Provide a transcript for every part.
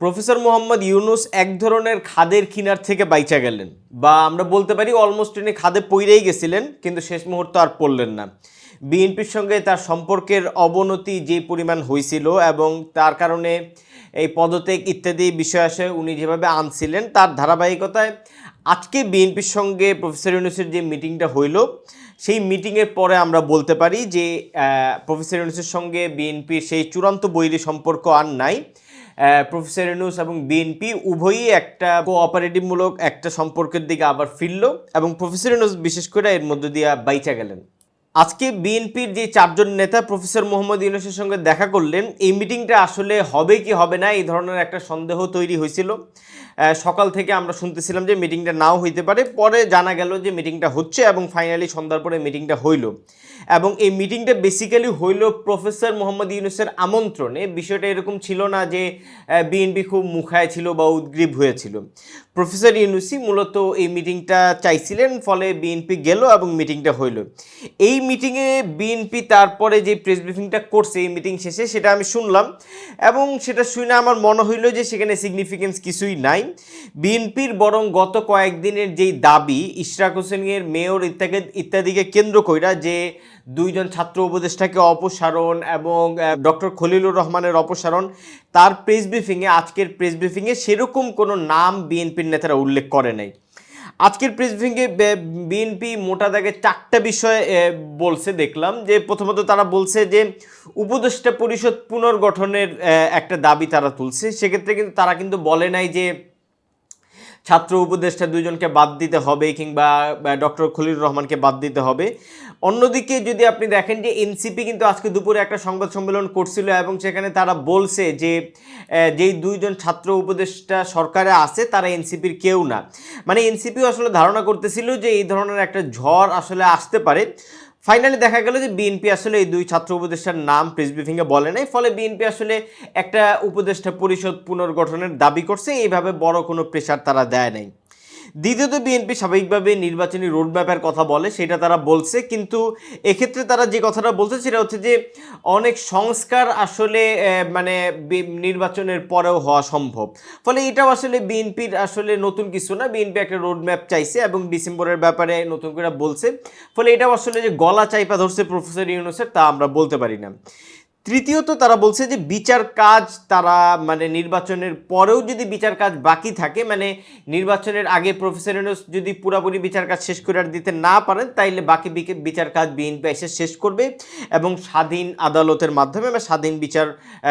Professor Mohammad Yunus এক ধরনের খাদের কিনার থেকে বাইচা গেলেন বা আমরা বলতে পারি অলমোস্ট তিনি খাদে পইরেই গেছিলেন, কিন্তু শেষ মুহূর্ত আর পড়লেন না। বিএনপির সঙ্গে তার সম্পর্কের অবনতি যে পরিমাণ হয়েছিল এবং তার কারণে এই পদত্যাগ ইত্যাদি বিষয় আসে উনি যেভাবে আনছিলেন, তার ধারাবাহিকতায় আজকে বিএনপির সঙ্গে প্রফেসর ইউনুসের যে মিটিংটা হইল, সেই মিটিংয়ের পরে আমরা বলতে পারি যে প্রফেসর ইউনুসের সঙ্গে বিএনপির সেই চূড়ান্ত বৈরী সম্পর্ক আর নাই। প্রফেসর ইউনুস এবং বিএনপি উভয়ই একটা কোঅপারেটিভমূলক একটা সম্পর্কের দিকে আবার ফিরল এবং প্রফেসর ইউনুস বিশেষ করে এর মধ্য দিয়ে বাইচা গেলেন। আজকে বিএনপির যে চারজন নেতা প্রফেসর মোহাম্মদ ইউনুসের সঙ্গে দেখা করলেন, এই মিটিংটা আসলে হবে কি হবে না এই ধরনের একটা সন্দেহ তৈরি হয়েছিল। সকাল থেকে আমরা শুনতেছিলাম যে মিটিংটা নাও হইতে পারে। পরে জানা গেল যে মিটিংটা হচ্ছে এবং ফাইনালি সন্ধ্যার পরে মিটিংটা হইল। এবং এই মিটিংটা বেসিক্যালি হইল প্রফেসর মোহাম্মদ ইউনুসের আমন্ত্রণে। বিষয়টা এরকম ছিল না যে বিএনপি খুব মুখায় ছিল বা উদ্গ্রীব হয়েছিল। প্রফেসর ইউনুসি মূলত এই মিটিংটা চাইছিলেন, ফলে বিএনপি গেল এবং মিটিংটা হইল। এই মিটিংয়ে বিএনপি তারপরে যে প্রেস ব্রিফিংটা করছে, এই মিটিং শেষে সেটা আমি শুনলাম এবং সেটা শুনে আমার মনে হইল যে সেখানে সিগনিফিকেন্স কিছুই নাই। বিএনপির বরং গত কয়েকদিনের যেই দাবি, ইশরাক হোসেনের মেয়র ইত্যাদি ইত্যাদিকে কেন্দ্র কইরা যে দুইজন ছাত্র উপদেষ্টাকে অপসারণ এবং ডক্টর খলিলুর রহমানের অপসারণ তার প্রেস ব্রিফিংয়ে আজকের প্রেস ব্রিফিংয়ে সেরকম কোনো নাম বিএনপির নেতারা উল্লেখ করে নাই। আজকের প্রেস ব্রিফিংয়ে বিএনপি মোটা দাগে চারটা বিষয়ে বলছে, দেখলাম যে প্রথমত তারা বলছে যে উপদেষ্টা পরিষদ পুনর্গঠনের একটা দাবি তারা তুলছে। সেক্ষেত্রে কিন্তু তারা কিন্তু বলে নাই যে ছাত্র উপদেষ্টা দুইজনকে বাদ দিতে হবে কিংবা ডক্টর খলিলুর রহমানকে বাদ দিতে হবে। অন্যদিকে যদি আপনি দেখেন যে এনসিপি কিন্তু আজকে দুপুরে একটা সংবাদ সম্মেলন করছিল এবং সেখানে তারা বলছে যে যেই দুইজন ছাত্র উপদেষ্টা সরকারে আছে, তারা এনসিপির কেউ না। মানে এনসিপিও আসলে ধারণা করতেছিল যে এই ধরনের একটা ঝড় আসলে আসতে পারে। ফাইনালি দেখা গেল যে বিএনপি আসলে এই দুই ছাত্র উপদেষ্টার নাম প্রেস ব্রিফিংয়ে বলে নাই, ফলে বিএনপি আসলে একটা উপদেষ্টা পরিষদ পুনর্গঠনের দাবি করছে, এইভাবে বড় কোনো প্রেশার তারা দেয় নাই। দ্বিতীয়ত বিএনপি স্বাভাবিকভাবে নির্বাচনী রোডম্যাপের কথা বলে, সেটা তারা বলছে। কিন্তু এক্ষেত্রে তারা যে কথাটা বলছে, সেটা হচ্ছে যে অনেক সংস্কার আসলে মানে নির্বাচনের পরেও হওয়া সম্ভব। ফলে এটাও আসলে বিএনপির আসলে নতুন কিছু না। বিএনপি একটা রোডম্যাপ চাইছে এবং ডিসেম্বরের ব্যাপারে নতুন করে বলছে। ফলে এটাও আসলে যে গলা চাইপা ধরছে প্রফেসর ইউনুসের, তা আমরা বলতে পারি না। তৃতীয়ত তারা বলছে যে বিচার কাজ তারা মানে নির্বাচনের পরেও যদি বিচার কাজ বাকি থাকে মানে নির্বাচনের আগে প্রফেসর যদি পুরোপুরি বিচার কাজ শেষ করে আর দিতে না পারেন, তাইলে বাকি বিচার কাজ বিএনপি এসে শেষ করবে এবং স্বাধীন আদালতের মাধ্যমে বা স্বাধীন বিচার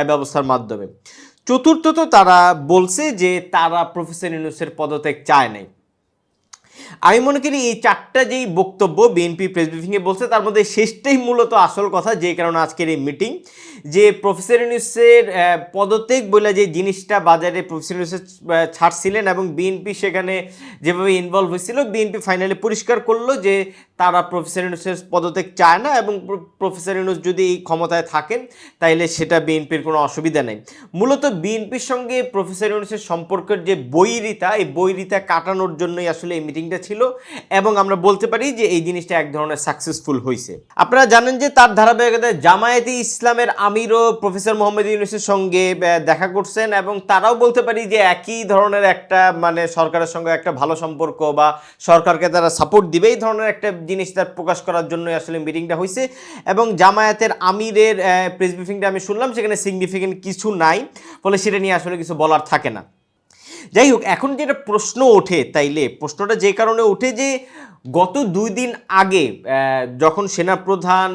ব্যবস্থার মাধ্যমে। চতুর্থত তারা বলছে যে তারা প্রফেসর ইউনুসের পদত্যাগ চায় নাই। আমি মনে করি এই চারটা যেই বক্তব্য বিএনপি প্রেস ব্রিফিংয়ে বলছে, তার মধ্যে শেষটাই মূলত আসল কথা, যে কারণে আজকের এই মিটিং যে প্রফেসর ইউনুসের পদত্যাগ বলে যে জিনিসটা বাজারে প্রফেসর ইউনুসের ছাড়ছিলেন এবং বিএনপি সেখানে যেভাবে ইনভলভ হয়েছিল বিএনপি ফাইনালি পরিষ্কার করল যে তারা প্রফেসর ইউনুসের পদত্যাগ চায় না এবং প্র- প্রফেসর ইউনুস যদি এই ক্ষমতায় থাকেন, তাইলে সেটা বিএনপির কোনো অসুবিধা নেই। মূলত বিএনপির সঙ্গে প্রফেসর ইউনুসের সম্পর্কের যে বৈরিতা, এই বৈরিতা কাটানোর জন্যই আসলে এই মিটিংটা ছিল এবং আমরা বলতে পারি যে এই জিনিসটা এক ধরনের সাকসেসফুল হয়েছে আপনারা জানেন যে তার ধারাবাহিকতায় জামায়াতে ইসলামের আমিরও প্রফেসর মোহাম্মদ ইউনুসের সঙ্গে দেখা করছেন এবং তারাও বলতে পারি যে একই ধরনের একটা মানে সরকারের সঙ্গে একটা ভালো সম্পর্ক বা সরকারকে তারা সাপোর্ট দিবে। এই ধরনের একটা জিনিস তার প্রকাশ করার জন্যই আসলে মিটিংটা হয়েছে এবং জামায়াতের আমিরের প্রেস ব্রিফিংটা আমি শুনলাম, সেখানে সিগনিফিকেন্ট কিছু নাই। ফলে সেটা নিয়ে আসলে কিছু বলার থাকে না। যাই হোক, এখন যেটা প্রশ্ন ওঠে তাইলে, প্রশ্নটা যে কারণে ওঠে যে গত দুই দিন আগে যখন সেনাপ্রধান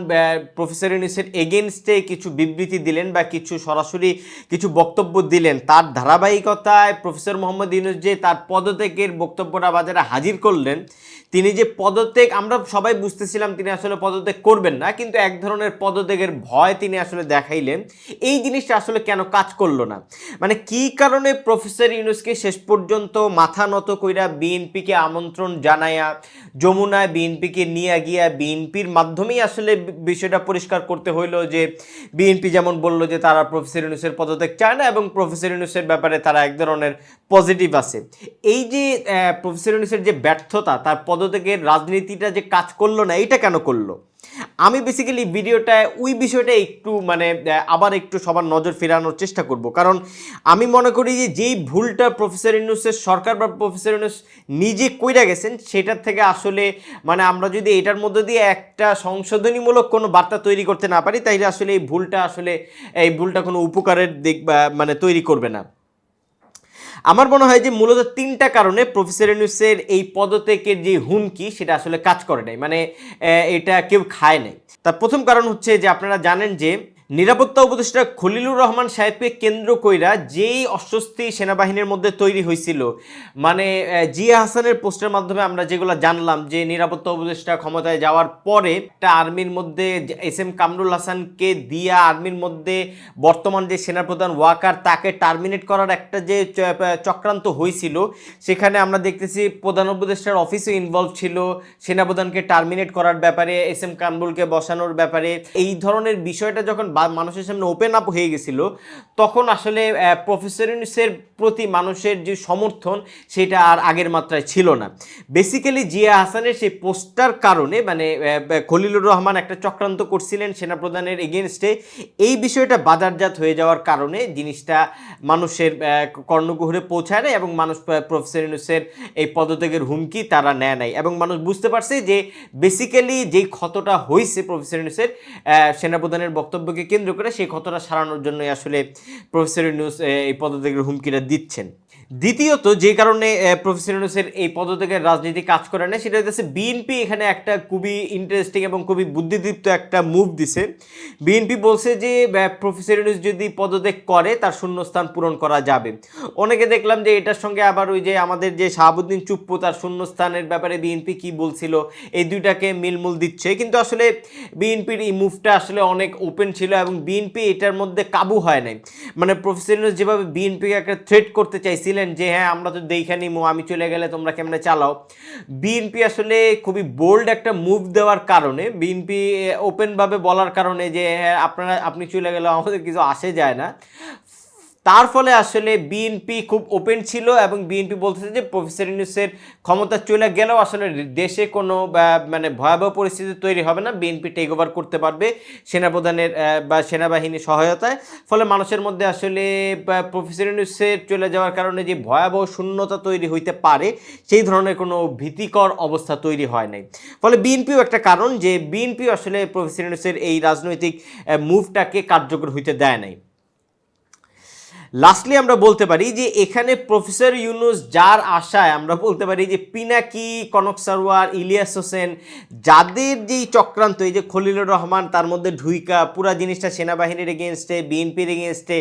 প্রফেসর ইউনিসের এগেনস্টে কিছু বিবৃতি দিলেন বা কিছু সরাসরি কিছু বক্তব্য দিলেন, তার ধারাবাহিকতায় প্রফেসর মোহাম্মদ ইউনুস যে তার পদত্যাগের বক্তব্যটা বাজারে হাজির করলেন, তিনি যে পদত্যাগ, আমরা সবাই বুঝতেছিলাম তিনি আসলে পদত্যাগ করবেন না, কিন্তু এক ধরনের পদত্যাগের ভয় তিনি আসলে দেখাইলেন। এই জিনিসটা আসলে কেন কাজ করল না? মানে কি কারণে প্রফেসর ইউনুসকে শেষ পর্যন্ত মাথা নত কইরা বিএনপিকে আমন্ত্রণ জানায়া, যমুনায় বিএনপিকে নিয়ে গিয়া বিএনপির মাধ্যমেই আসলে বিষয়টা পরিষ্কার করতে হইল যে, বিএনপি যেমন বলল যে তারা প্রফেসর ইউনুসের পদত্যাগ চায় না এবং প্রফেসর ইউনুসের ব্যাপারে তারা এক ধরনের পজিটিভ আছে। এই যে প্রফেসর ইউনুসের যে ব্যর্থতা, তার পদত্যাগের রাজনীতিটা যে কাজ করল না, এইটা কেন করল? আমি বেসিক্যালি ভিডিওটায় ওই বিষয়টা একটু মানে আবার একটু সবার নজর ফেরানোর চেষ্টা করব। কারণ আমি মনে করি যে যেই ভুলটা প্রফেসর ইউনুসের সরকার বা প্রফেসর ইউনুস নিজে কইরা গেছেন, সেটার থেকে আসলে মানে আমরা যদি এটার মধ্যে দিয়ে একটা সংশোধনীমূলক কোনো বার্তা তৈরি করতে না পারি তাহলে আসলে এই ভুলটা আসলে, এই ভুলটা কোনো উপকারের দিক মানে তৈরি করবে না। আমার মনে হয় যে মূলত তিনটা কারণে প্রফেসর ইউনুসের এই পদত্যাগের যে হুমকি, সেটা আসলে কাজ করে নাই। মানে এটা কেউ খায় নাই। তার প্রথম কারণ হচ্ছে যে আপনারা জানেন যে নিরাপত্তা উপদেষ্টা খলিলুর রহমান সাহেবকে কেন্দ্র কইরা যেই অস্বস্তি সেনাবাহিনীর মধ্যে তৈরি হয়েছিল মানে জিয়া হাসানের পোস্টের মাধ্যমে আমরা যেগুলো জানলাম যে নিরাপত্তা উপদেষ্টা ক্ষমতায় যাওয়ার পরে একটা আর্মির মধ্যে এস এম কামরুল হাসানকে দিয়া আর্মির মধ্যে বর্তমান যে সেনাপ্রধান ওয়াকার তাকে টার্মিনেট করার একটা যে চক্রান্ত হয়েছিল সেখানে আমরা দেখতেছি প্রধান উপদেষ্টার অফিসও ইনভলভ ছিল, সেনাপ্রধানকে টার্মিনেট করার ব্যাপারে, এস এম কামরুলকে বসানোর ব্যাপারে। এই ধরনের বিষয়টা যখন মানুষের সামনে ওপেন আপ হয়ে গেছিল তখন আসলে প্রফেসর ইউনুসের প্রতি মানুষের যে সমর্থন সেটা আর আগের মাত্রায় ছিল না। বেসিক্যালি জিয়া হাসানের সেই পোস্টার কারণে মানে খলিলুর রহমান একটা চক্রান্ত করছিলেন সেনাপ্রধানের এগেনস্টে এই বিষয়টা বাজারজাত হয়ে যাওয়ার কারণে জিনিসটা মানুষের আহ, কর্ণকুহরে পৌঁছায় না এবং মানুষ প্রফেসর ইউনুসের এই পদত্যাগের হুমকি তারা নেয় নাই। এবং মানুষ বুঝতে পারছে যে বেসিক্যালি যেই ক্ষতটা হয়েছে প্রফেসর ইউনুসের সেনাপ্রধানের বক্তব্যকে কেন্দ্র করে সেই ক্ষতটা সারানোর জন্যই আসলে প্রফেসর ইউনুস এই পদত্যাগের হুমকিটা দিচ্ছেন। দ্বিতীয়ত, যে কারণে প্রফেসর ইউনুসের এই পদত্যাগের রাজনীতি কাজ করে না, সেটা হচ্ছে বিএনপি এখানে একটা খুবই ইন্টারেস্টিং এবং খুবই বুদ্ধিদীপ্ত একটা মুভ দিছে। বিএনপি বলছে যে প্রফেসর ইউনুস যদি পদত্যাগ করে, তার শূন্যস্থান পূরণ করা যাবে। অনেকে দেখলাম যে, এটার সঙ্গে আবার ওই যে আমাদের যে শাহাবুদ্দিন চুপ্পু, তার শূন্যস্থানের ব্যাপারে বিএনপি কি বলছিল, এই দুইটাকে মিলমূল দিচ্ছে। কিন্তু আসলে বিএনপির এই মুভটা আসলে অনেক ওপেন ছিল এবং বিএনপি এটার মধ্যে কাবু হয় নাই। মানে প্রফেসর ইউনুস যেভাবে বিএনপিকে একটা থ্রেট করতে চাইছিলেন যে হ্যাঁ আমরা তো দেখে নিমো, আমি চলে গেলে তোমরা কেমনে চালাও? বিএনপি আসলে খুবই বোল্ড একটা মুভ দেওয়ার কারণে, বিএনপি ওপেনভাবে বলার কারণে যে হ্যাঁ আপনারা, আপনি চলে গেলে আমাদের কিছু আসে যায় না। তার ফলে আসলে বিএনপি খুব ওপেন ছিল এবং বিএনপি বলতেছে যে প্রফেসর ইউনুসের ক্ষমতা চলে গেলেও আসলে দেশে কোনো মানে ভয়াবহ পরিস্থিতি তৈরি হবে না। বিএনপি টেক ওভার করতে পারবে সেনাপ্রধানের বা সেনাবাহিনীর সহায়তায়। ফলে মানুষের মধ্যে আসলে প্রফেসর ইউনুসের চলে যাওয়ার কারণে যে ভয়াবহ শূন্যতা তৈরি হইতে পারে, সেই ধরনের কোনো ভীতিকর অবস্থা তৈরি হয় নাই। ফলে বিএনপিও একটা কারণ যে বিএনপি আসলে প্রফেসর ইউনুসের এই রাজনৈতিক মুভটাকে কার্যকর হইতে দেয় নাই। লাস্টলি আমরা বলতে পারি যে এখানে প্রফেসর ইউনুস যার আশায় আমরা বলতে পারি যে পিনাকি, কনক সারোয়ার, ইলিয়াস হোসেন যাদের যেই চক্রান্ত, এই যে খলিলুর রহমান তার মধ্যে ঢুইকা, পুরা জিনিসটা সেনাবাহিনীর এগেনস্টে বিএনপির এগেনস্টে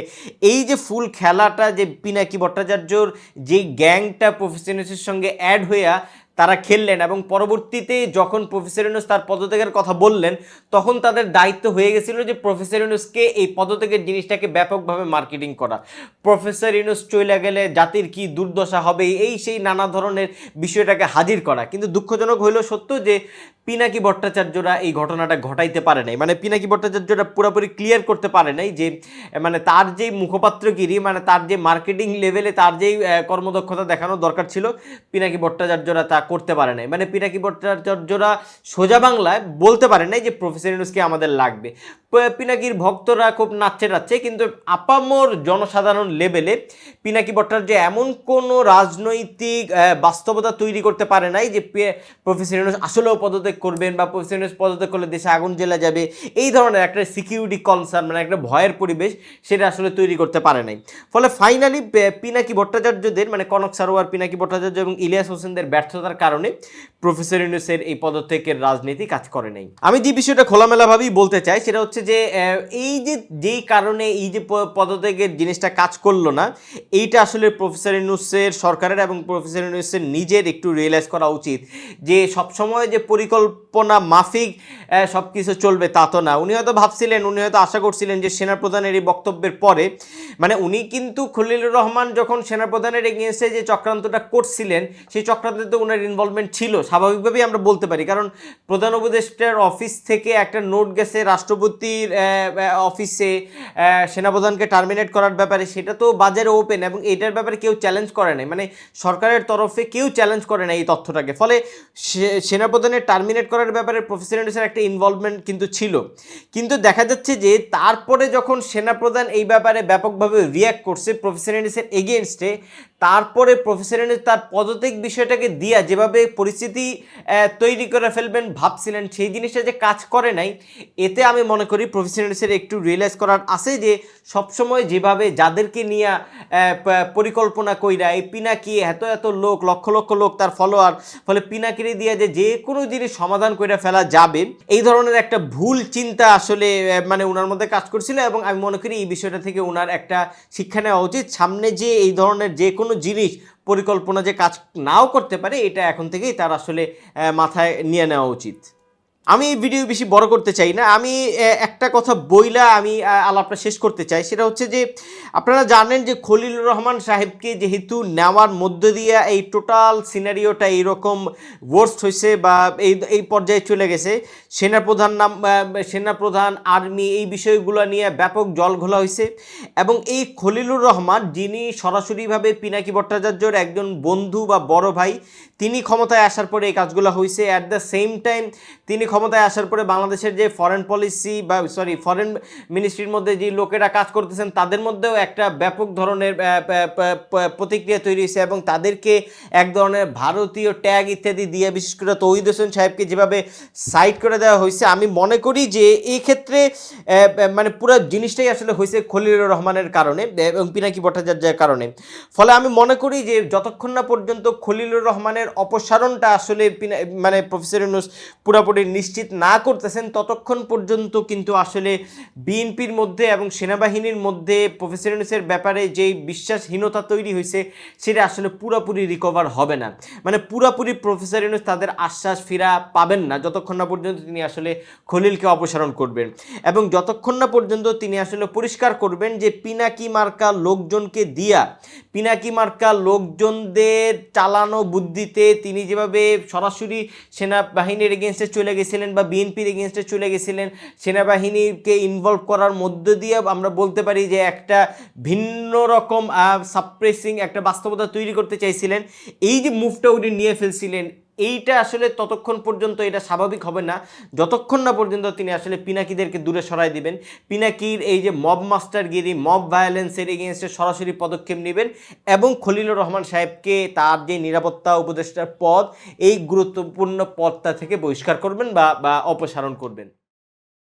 এই যে ফুল খেলাটা যে পিনাকি ভট্টাচার্যর যে গ্যাংটা প্রফেসর ইউনুসের সঙ্গে অ্যাড হইয়া তারা খেললেন এবং পরবর্তীতে যখন প্রফেসর ইউনুস তার পদত্যাগের কথা বললেন, তখন তাদের দায়িত্ব হয়ে গেছিল যে প্রফেসর ইউনুসকে এই পদত্যাগের জিনিসটাকে ব্যাপকভাবে মার্কেটিং করা। প্রফেসর ইউনুস চলে গেলে জাতির কি দুর্দশা হবে, এই সেই নানা ধরনের বিষয়টাকে হাজির করা। কিন্তু দুঃখজনক হইল সত্য যে পিনাকি ভট্টাচার্যরা এই ঘটনাটা ঘটাইতে পারে নাই। মানে পিনাকি ভট্টাচার্যরা পুরোপুরি ক্লিয়ার করতে পারে নাই যে মানে তার যেই মুখপাত্রগিরি মানে তার যে মার্কেটিং লেভেলে তার যেই কর্মদক্ষতা দেখানো দরকার ছিল, পিনাকি ভট্টাচার্যরা তা করতে পারে নাই। মানে পিনাকি ভট্টাচার্যরা সোজা বাংলায় বলতে পারে নাই যে প্রফেসর ইউনুসকে আমাদের লাগবে। পিনাকির ভক্তরা খুব নাচছে টাচ্ছে কিন্তু আপামর জনসাধারণ লেভেলে পিনাকি ভট্টাচার্য এমন কোনো রাজনৈতিক বাস্তবতা তৈরি করতে পারে নাই যে প্রফেসর ইউনুস আসলেও পদত্যাগ করবেন বা প্রফেসর ইউনুস পদত্যাগ করলে দেশে আগুন জ্বেলা যাবে। এই ধরনের একটা সিকিউরিটি কনসার্ন মানে একটা ভয়ের পরিবেশ সেটা আসলে তৈরি করতে পারে নাই। ফলে ফাইনালি পিনাকি ভট্টাচার্যদের মানে কনক সারোয়ার, পিনাকি ভট্টাচার্য এবং ইলিয়াস হোসেনদের ব্যর্থতার কারণে প্রফেসর ইউনুসের এই পদত্যাগের রাজনীতি কাজ করে নাই। আমি যে বিষয়টা খোলামেলাভাবেই বলতে চাই, সেটা হচ্ছে যে এই যে, যেই কারণে এই যে পদত্যাগের জিনিসটা কাজ করল না, এইটা আসলে প্রফেসর ইউনুসের সরকারের এবং প্রফেসর ইউনুসের নিজের একটু রিয়েলাইজ করা উচিত যে, সবসময় যে পরিকল্পনা মাফিক সব কিছু চলবে তা তো না। উনি হয়তো ভাবছিলেন, উনি হয়তো আশা করছিলেন যে, সেনাপ্রধানের এই বক্তব্যের পরে মানে উনি কিন্তু খলিলুর রহমান যখন সেনাপ্রধানের এগেনস্টে যে চক্রান্তটা করছিলেন, সেই চক্রান্তে তো ওনার ইনভলভমেন্ট ছিল। স্বাভাবিকভাবেই আমরা বলতে পারি, কারণ প্রধান উপদেষ্টার অফিস থেকে একটা নোট গেছে রাষ্ট্রপতির আহ, অফিসে সেনাপ্রধানকে টার্মিনেট করার ব্যাপারে সেটা তো বাজারে ওপেন এবং এটার ব্যাপারে কেউ চ্যালেঞ্জ করে নাই। মানে সরকারের তরফে কেউ চ্যালেঞ্জ করে না এই তথ্যটাকে। ফলে সেনাপ্রধানের টার্মিনেট করার ব্যাপারে প্রফেসর ইউনুসের একটা ইনভলভমেন্ট কিন্তু ছিল। কিন্তু দেখা যাচ্ছে যে তারপরে যখন সেনাপ্রধান এই ব্যাপারে ব্যাপকভাবে রিয়াক্ট করছে প্রফেসর ইউনুসের এগেনস্টে তারপরে প্রফেসর ইউনুস তার পদত্যাগ বিষয়টাকে দিয়া যেভাবে পরিস্থিতি তৈরি করে ফেলবেন ভাবছিলেন, সেই জিনিসটা যে কাজ করে নাই, এতে আমি মনে করি প্রফেসর ইউনুসের একটু রিয়েলাইজ করার আছে যে সবসময় যেভাবে যাদেরকে নিয়ে পরিকল্পনা কইরা এই পিনাকি এত এত লোক, লক্ষ লক্ষ লোক তার ফলোয়ার ফলে পিনাকিরি দিয়ে যে যে কোনো জিনিস সমাধান করে ফেলা যাবে, এই ধরনের একটা ভুল চিন্তা আসলে মানে ওনার মধ্যে কাজ করছিল এবং আমি মনে করি এই বিষয়টা থেকে ওনার একটা শিক্ষা নেওয়া উচিত। সামনে যে এই ধরনের যে কোনো জিনিস পরিকল্পনা যে কাজ নাও করতে পারে, এটা এখন থেকেই তার আসলে মাথায় নিয়ে নেওয়া উচিত। আমি ভিডিও বেশি বড় করতে চাই না। আমি একটা কথা বইলা আমি আলাপটা শেষ করতে চাই। সেটা হচ্ছে যে, আপনারা জানেন যে খলিলুর রহমান সাহেবকে যেহেতু নেওয়ার মধ্য দিয়ে এই টোটাল সিনারিওটা এইরকম ওয়ার্স্ট হয়েছে বা এই এই পর্যায়ে চলে গেছে, সেনাপ্রধান নাম সেনাপ্রধান, আর্মি এই বিষয়গুলো নিয়ে ব্যাপক জল ঘোলা হয়েছে এবং এই খলিলুর রহমান যিনি সরাসরিভাবে পিনাকি ভট্টাচার্যর একজন বন্ধু বা বড় ভাই, তিনি ক্ষমতায় আসার পরে এই কাজগুলো হয়েছে অ্যাট দ্য সেম টাইম তিনি ক্ষমতায় আসার পরে বাংলাদেশের যে ফরেন পলিসি বা সরি ফরেন মিনিস্ট্রির মধ্যে যে লোকেরা কাজ করতেছেন, তাদের মধ্যেও একটা ব্যাপক ধরনের প্রতিক্রিয়া তৈরি হয়েছে এবং তাদেরকে এক ধরনের ভারতীয় ট্যাগ ইত্যাদি দিয়ে বিশেষ করে তৌহিদ হোসেন সাহেবকে যেভাবে সাইড করে দেওয়া হয়েছে, আমি মনে করি যে এই ক্ষেত্রে মানে পুরো জিনিসটাই আসলে হয়েছে খলিলুর রহমানের কারণে এবং পিনাকি ভট্টাচার্যের কারণে। ফলে আমি মনে করি যে যতক্ষণ না পর্যন্ত খলিলুর রহমানের অপসারণটা আসলে মানে প্রফেসর ইউনুস পুরোপুরি নিশ্চিত না করতেছেন, ততক্ষণ পর্যন্ত কিন্তু আসলে বিএনপির মধ্যে এবং সেনাবাহিনীর মধ্যে প্রফেসর ইউনুসের ব্যাপারে যেই বিশ্বাসহীনতা তৈরি হয়েছে, সেটা আসলে পুরোপুরি রিকভার হবে না। মানে পুরোপুরি প্রফেসর ইউনুস তাদের আশ্বাস ফিরা পাবেন না, যতক্ষণ না পর্যন্ত তিনি আসলে খলিলকে অপসারণ করবেন। এবং যতক্ষণ না পর্যন্ত তিনি আসলে পরিষ্কার করবেন যে পিনাকি মার্কা লোকজনকে দিয়া পিনাকি মার্কা লোকজনদের চালানো বুদ্ধিতে তিনি যেভাবে সরাসরি সেনাবাহিনীর এগেনস্টে চলে গেছিলেন বা বিএনপির এগেনস্টে চলে গেছিলেন, সেনাবাহিনীকে ইনভলভ করার মধ্য দিয়ে আমরা বলতে পারি যে একটা ভিন্ন রকম সাপ্রেসিং একটা বাস্তবতা তৈরি করতে চাইছিলেন। এই যে মুভটা উনি নিয়ে ফেলছিলেন এইটা আসলে ততক্ষণ পর্যন্ত এটা স্বাভাবিক হবে না। যতক্ষণ না পর্যন্ত তিনি আসলে পিনাকিদেরকে দূরে সরাই দিবেন, পিনাকির এই যে মব মাস্টারগিরি মব ভায়োলেন্সের এগেনস্টে সরাসরি পদক্ষেপ নেবেন এবং খলিলুর রহমান সাহেবকে তার যে নিরাপত্তা উপদেষ্টার পদ, এই গুরুত্বপূর্ণ পদটা থেকে বহিষ্কার করবেন বা বা অপসারণ করবেন।